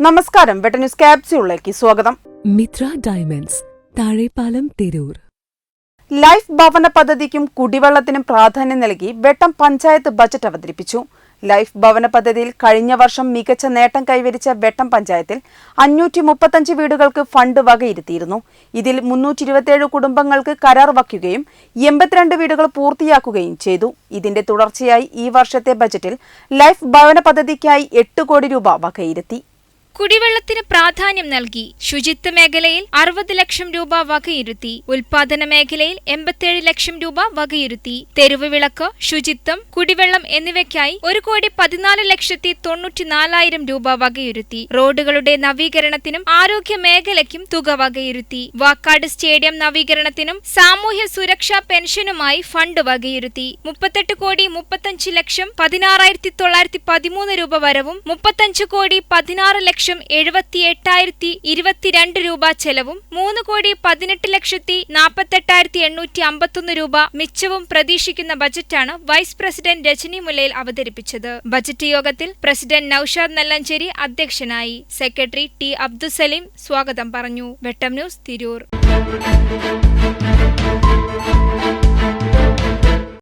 നമസ്കാരം. വെട്ട ന്യൂസ് ക്യാപ്സ്യൂളിലേക്ക് സ്വാഗതം. മിത്ര ഡയമണ്ട്സ് താഴെപ്പാലം തിരൂർ. ലൈഫ് ഭവന പദ്ധതിക്കും കുടിവെള്ളത്തിനും പ്രാധാന്യം നൽകി വെട്ടം പഞ്ചായത്ത് ബജറ്റ് അവതരിപ്പിച്ചു. ലൈഫ് ഭവന പദ്ധതിയിൽ കഴിഞ്ഞ വർഷം മികച്ച നേട്ടം കൈവരിച്ച വെട്ടം പഞ്ചായത്തിൽ അഞ്ഞൂറ്റി മുപ്പത്തഞ്ച് വീടുകൾക്ക് ഫണ്ട് വകയിരുത്തിയിരുന്നു. ഇതിൽ മുന്നൂറ്റി ഇരുപത്തിയേഴ് കുടുംബങ്ങൾക്ക് കരാർ വയ്ക്കുകയും എൺപത്തിരണ്ട് വീടുകൾ പൂർത്തിയാക്കുകയും ചെയ്തു. ഇതിന്റെ തുടർച്ചയായി ഈ വർഷത്തെ ബജറ്റിൽ ലൈഫ് ഭവന പദ്ധതിക്കായി എട്ട് കോടി രൂപ വകയിരുത്തി. കുടിവെള്ളത്തിന് പ്രാധാന്യം നൽകി ശുചിത്വ മേഖലയിൽ അറുപത് ലക്ഷം രൂപ വകയിരുത്തി ഉൽപാദന മേഖലയിൽ എൺപത്തിയേഴ് ലക്ഷം രൂപ വകയിരുത്തി തെരുവ് വിളക്ക് ശുചിത്വം കുടിവെള്ളം എന്നിവയ്ക്കായി ഒരു കോടി പതിനാല് ലക്ഷത്തി തൊണ്ണൂറ്റിനാലായിരം രൂപ വകയിരുത്തി റോഡുകളുടെ നവീകരണത്തിനും ആരോഗ്യ മേഖലയ്ക്കും തുക വകയിരുത്തി വാക്കാട് സ്റ്റേഡിയം നവീകരണത്തിനും സാമൂഹ്യ സുരക്ഷാ പെൻഷനുമായി ഫണ്ട് വകയിരുത്തി മുപ്പത്തെട്ട് കോടി മുപ്പത്തഞ്ച് ലക്ഷം പതിനാറായിരത്തി തൊള്ളായിരത്തി പതിമൂന്ന് രൂപ വരവും മുപ്പത്തഞ്ച് കോടി പതിനാറ് ലക്ഷം എഴുപത്തി എട്ടായിരത്തി ഇരുപത്തിരണ്ട് രൂപ ചെലവും മൂന്ന് കോടി പതിനെട്ട് ലക്ഷത്തി നാൽപ്പത്തെട്ടായിരത്തി എണ്ണൂറ്റി അമ്പത്തൊന്ന് രൂപ മിച്ചവും പ്രതീക്ഷിക്കുന്ന ബജറ്റാണ് വൈസ് പ്രസിഡന്റ് രജനി മുല്ലയിൽ അവതരിപ്പിച്ചത്. ബജറ്റ് യോഗത്തിൽ പ്രസിഡന്റ് നൌഷാദ് നല്ലഞ്ചേരി അധ്യക്ഷനായി. സെക്രട്ടറി ടി അബ്ദുസലീം സ്വാഗതം പറഞ്ഞു. വെട്ടം ന്യൂസ് തിരൂർ.